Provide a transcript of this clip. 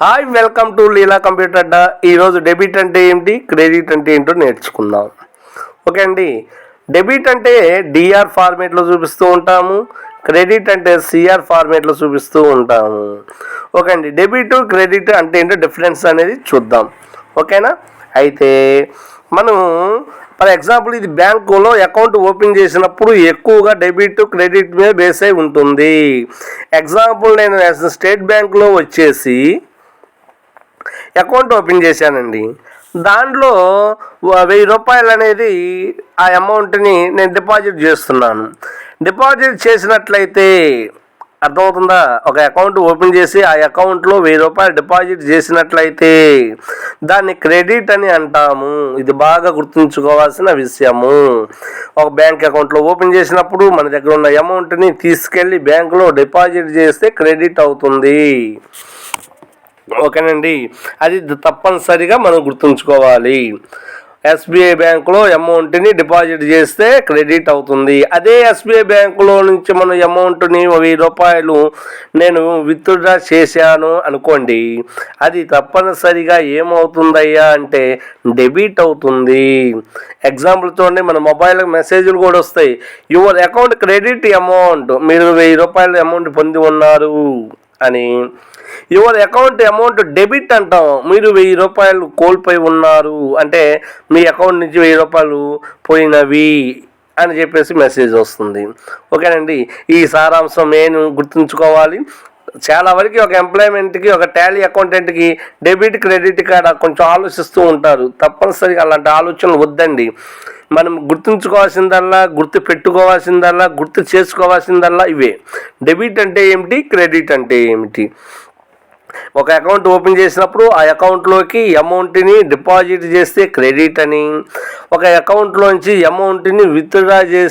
Hi welcome to Leela computer Adda. ఈరోజు debit అంటే ఏమిటి? క్రెడిట్ అంటే ఏంటో నేర్చుకుందాం. ఓకే అండి. డెబిట్ అంటే డిఆర్ ఫార్మేట్లో చూపిస్తూ ఉంటాము. క్రెడిట్ అంటే సిఆర్ ఫార్మేట్లో చూపిస్తూ ఉంటాము. ఓకే అండి. డెబిట్ క్రెడిట్ అంటే ఏంటో డిఫరెన్స్ అనేది చూద్దాం. ఓకేనా? అయితే మనం ఫర్ ఎగ్జాంపుల్ ఇది బ్యాంకులో అకౌంట్ ఓపెన్ చేసినప్పుడు ఎక్కువగా డెబిట్ క్రెడిట్ మీద బేస్ అయి ఉంటుంది. ఎగ్జాంపుల్ నేను స్టేట్ బ్యాంకులో వచ్చేసి అకౌంట్ ఓపెన్ చేశానండి. దాంట్లో వెయ్యి రూపాయలు అనేది ఆ అమౌంట్ని నేను డిపాజిట్ చేస్తున్నాను. డిపాజిట్ చేసినట్లయితే అర్థమవుతుందా? ఒక అకౌంట్ ఓపెన్ చేసి ఆ అకౌంట్లో వెయ్యి రూపాయలు డిపాజిట్ చేసినట్లయితే దాన్ని క్రెడిట్ అని అంటాము. ఇది బాగా గుర్తుంచుకోవాల్సిన విషయము. ఒక బ్యాంక్ అకౌంట్లో ఓపెన్ చేసినప్పుడు మన దగ్గర ఉన్న అమౌంట్ని తీసుకెళ్ళి బ్యాంకులో డిపాజిట్ చేస్తే క్రెడిట్ అవుతుంది. ఓకేనండి. అది తప్పనిసరిగా మనం గుర్తుంచుకోవాలి. ఎస్బీఐ బ్యాంకులో అమౌంట్ని డిపాజిట్ చేస్తే క్రెడిట్ అవుతుంది. అదే ఎస్బీఐ బ్యాంకులో నుంచి మన అమౌంట్ని వెయ్యి రూపాయలు నేను విత్డ్రా చేశాను అనుకోండి అది తప్పనిసరిగా ఏమవుతుందయ్యా అంటే డెబిట్ అవుతుంది. ఎగ్జాంపుల్ చూడండి మన మొబైల్ మెసేజ్లు కూడా వస్తాయి. యువర్ అకౌంట్ క్రెడిట్ అమౌంట్ మీరు వెయ్యి రూపాయల అమౌంట్ పొంది ఉన్నారు అని. యువర్ అకౌంట్ అమౌంట్ డెబిట్ అంటాం. మీరు వెయ్యి రూపాయలు కోల్పోయి ఉన్నారు. అంటే మీ అకౌంట్ నుంచి వెయ్యి రూపాయలు పోయినవి అని చెప్పేసి మెసేజ్ వస్తుంది. ఓకేనండి ఈ సారాంశం నేను గుర్తుంచుకోవాలి. చాలా వరకు ఒక ఎంప్లాయ్మెంట్కి ఒక టాలీ అకౌంటెంట్కి డెబిట్ క్రెడిట్ కార్డ్ కొంచెం ఆలోచిస్తూ ఉంటారు. తప్పనిసరిగా అలాంటి ఆలోచనలు వద్దండి. మనం గుర్తుంచుకోవాల్సిందల్లా గుర్తు పెట్టుకోవాల్సిందల్లా గుర్తు చేసుకోవాల్సిందల్లా ఇవే. డెబిట్ అంటే ఏమిటి? క్రెడిట్ అంటే ఏమిటి? ఒక అకౌంట్ ఓపెన్ చేసినప్పుడు ఆ అకౌంట్లోకి అమౌంట్ని డిపాజిట్ చేస్తే క్రెడిట్ అని ఒక అకౌంట్లోంచి అమౌంట్ని విత్డ్రా చేసి